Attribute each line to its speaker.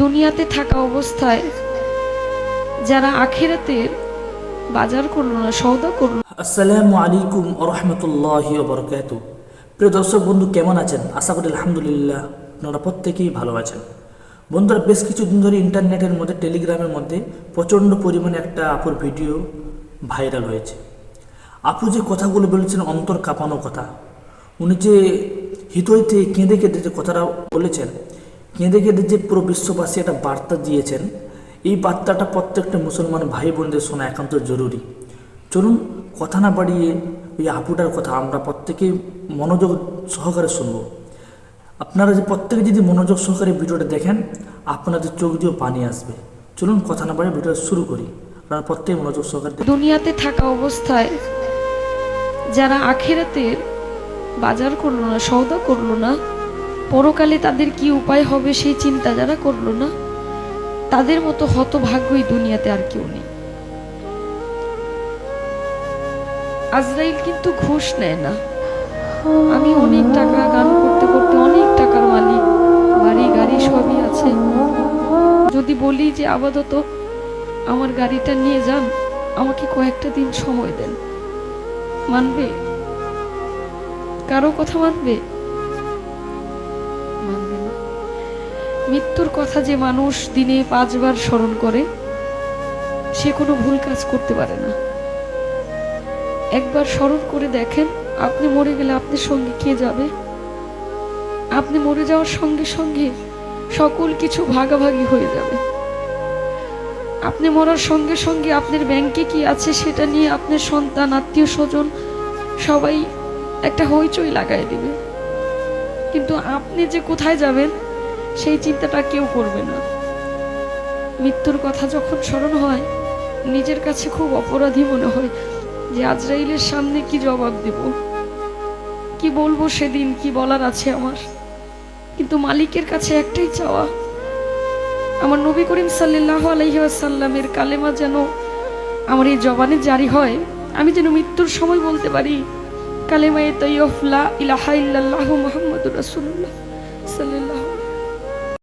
Speaker 1: দুনিয়াতে থাকা অবস্থায় যারা আখেরাতে বাজার করল না, সওদা করল
Speaker 2: আসসালামু আলাইকুম রহমতুল্লাহ বরকাত প্রিয় দর্শক বন্ধু, কেমন আছেন? আশা করি আলহামদুলিল্লাহ আপনারা প্রত্যেকেই ভালো আছেন। বন্ধুরা, বেশ কিছুদিন ধরে ইন্টারনেটের মধ্যে, টেলিগ্রামের মধ্যে প্রচণ্ড পরিমাণে একটা আপুর ভিডিও ভাইরাল হয়েছে। আপু যে কথাগুলো বলেছেন, অন্তর কাঁপানো কথা, উনি যে হৃদয়তে কেঁদে কেঁদে যে কথাটা বলেছেন কেঁদে কেঁদে যে পুরো বিশ্ববাসী একটা বার্তা দিয়েছেন, এই বার্তাটা প্রত্যেকটা মুসলমান ভাই বোনদের শোনা একান্ত জরুরি। চলুন কথা না বাড়িয়ে ওই আপুটার কথা আমরা প্রত্যেকেই মনোযোগ সহকারে শুনব। আপনারা যে প্রত্যেকে যদি মনোযোগ সহকারে ভিডিওটা দেখেন, আপনাদের চোখ দিয়েও পানি আসবে। চলুন কথা না বাড়িয়ে ভিডিওটা শুরু করি। আপনারা প্রত্যেকে মনোযোগ সহকারে
Speaker 1: দুনিয়াতে থাকা অবস্থায় যারা আখেরাতের বাজার করল না, সওদা করল না পরকালে তাদের কি উপায় হবে সেই চিন্তা যারা করল না, তাদের মতো হতভাগ্যই দুনিয়াতে আর কেউ নেই। আজরাইল কিন্তু ঘুষ নেয় না। আমি অনেক টাকা গান করতে করতে অনেক টাকার মালিক, বাড়ি গাড়ি সবই আছে। যদি বলি যে আপাতত আমার গাড়িটা নিয়ে যান, আমাকে কয়েকটা দিন সময় দেন। মানবে? কারও কথা মানবে মানবে? মৃত্যুর কথা যে মানুষ দিনে পাঁচবার স্মরণ করে, সে কোনো ভুল কাজ করতে পারে না। একবার স্মরণ করে দেখেন, আপনি মরে গেলে আপনার সঙ্গে কে যাবে? আপনি মরে যাওয়ার সঙ্গে সঙ্গে সকল কিছু ভাগাভাগি হয়ে যাবে। আপনি মরার সঙ্গে সঙ্গে আপনার ব্যাংকে কি আছে সেটা নিয়ে আপনার সন্তান, আত্মীয় স্বজন সবাই একটা হইচই লাগাই দিবে। কিন্তু আপনি যে কোথায় যাবেন সেই চিন্তাটা কেউ করবে না। মৃত্যুর কথা যখন স্মরণ হয়, নিজের কাছে খুব অপরাধী মনে হয় যে আজরাইলের সামনে কি জবাব দেব। কি বলব সেদিন, কি বলার আছে আমার। কিন্তু মালিকের কাছে একটাই চাওয়া, আমার নবী করিম সাল্লাহ আলহিহাসাল্লামের কালেমা যেন আমার এই জবানে জারি হয়, আমি যেন মৃত্যুর সময় বলতে পারি, কালেমায়ে তৈয়ফলা ইলাহা ইল্লাল্লাহু মুহাম্মাদুর রাসূলুল্লাহ সাল্লাল্লাহু